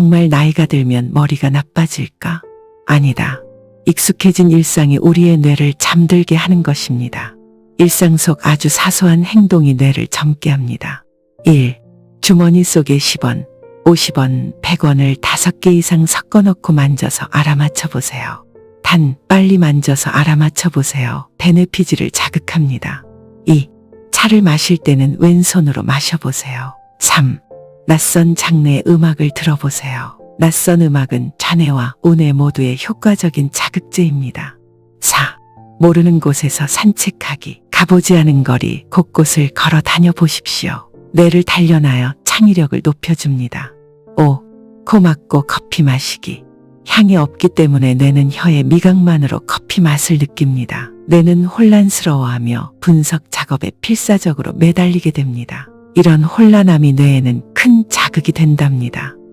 정말 나이가 들면 머리가 나빠질까? 아니다. 익숙해진 일상이 우리의 뇌를 잠들게 하는 것입니다. 일상 속 아주 사소한 행동이 뇌를 젊게 합니다. 1. 주머니 속에 10원, 50원, 100원을 5개 이상 섞어 넣고 만져서 알아맞혀 보세요. 단, 빨리 만져서 알아맞혀 보세요. 베네피즈를 자극합니다. 2. 차를 마실 때는 왼손으로 마셔보세요. 3. 낯선 장르의 음악을 들어보세요. 낯선 음악은 좌뇌와 우뇌 모두의 효과적인 자극제입니다. 4. 모르는 곳에서 산책하기, 가보지 않은 거리, 곳곳을 걸어 다녀 보십시오. 뇌를 단련하여 창의력을 높여줍니다. 5. 코 막고 커피 마시기. 향이 없기 때문에 뇌는 혀의 미각만으로 커피 맛을 느낍니다. 뇌는 혼란스러워하며 분석 작업에 필사적으로 매달리게 됩니다. 이런 혼란함이 뇌에는 큰 자극이 된답니다.